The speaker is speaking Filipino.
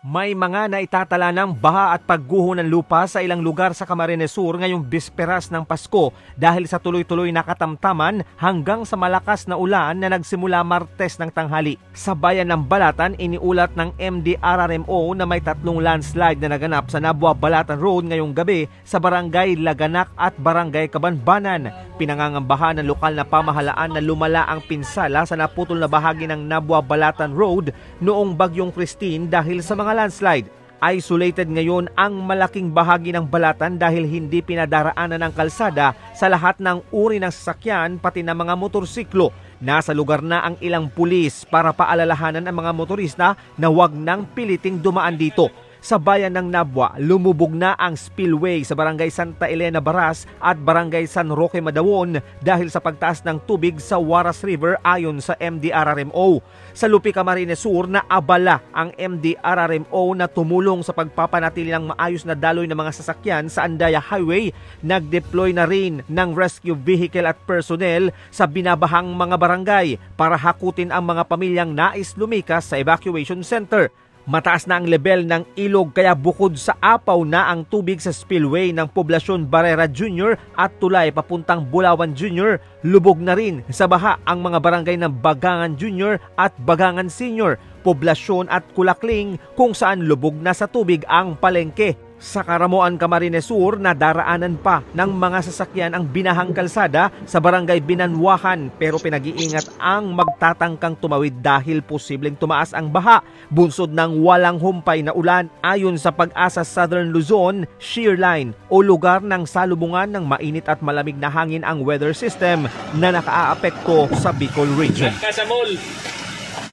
May mga naitatala ng baha at pagguho ng lupa sa ilang lugar sa Camarines Sur ngayong bisperas ng Pasko dahil sa tuloy-tuloy na katamtaman hanggang sa malakas na ulan na nagsimula Martes ng tanghali. Sa bayan ng Balatan, iniulat ng MDRRMO na may tatlong landslide na naganap sa Nabua Balatan Road ngayong gabi sa Barangay Laganak at Barangay Kabanbanan. Pinangangambahan ng lokal na pamahalaan na lumala ang pinsala sa naputol na bahagi ng Nabua Balatan Road noong Bagyong Christine dahil sa mga landslide. Isolated ngayon ang malaking bahagi ng balatan dahil hindi pinadaraanan ng kalsada sa lahat ng uri ng sasakyan pati ng mga motorsiklo. Nasa lugar na ang ilang pulis para paalalahanan ang mga motorista na huwag nang piliting dumaan dito. Sa bayan ng Nabwa, lumubog na ang spillway sa Barangay Santa Elena Baras at Barangay San Roque Madawon dahil sa pagtaas ng tubig sa Waras River ayon sa MDRRMO. Sa Lupi Camarines Sur na abala ang MDRRMO na tumulong sa pagpapanatili ng maayos na daloy ng mga sasakyan sa Andaya Highway. Nag-deploy na rin ng rescue vehicle at personnel sa binabahang mga barangay para hakutin ang mga pamilyang nais lumikas sa evacuation center. Mataas na ang level ng ilog kaya bukod sa apaw na ang tubig sa spillway ng poblasyon Barrera Jr. at tulay papuntang Bulawan Jr. Lubog na rin sa baha ang mga barangay ng Bagangan Jr. at Bagangan Senior, poblasyon at Kulakling kung saan lubog na sa tubig ang palengke. Sa Karamoan Camarines Sur, nadaraanan pa ng mga sasakyan ang binahang kalsada sa barangay Binanwahan pero pinag-iingat ang magtatangkang tumawid dahil posibleng tumaas ang baha bunsod ng walang humpay na ulan ayon sa pag-asa Southern Luzon shear line o lugar ng salubungan ng mainit at malamig na hangin ang weather system na nakaaapekto sa Bicol region. Kasamol.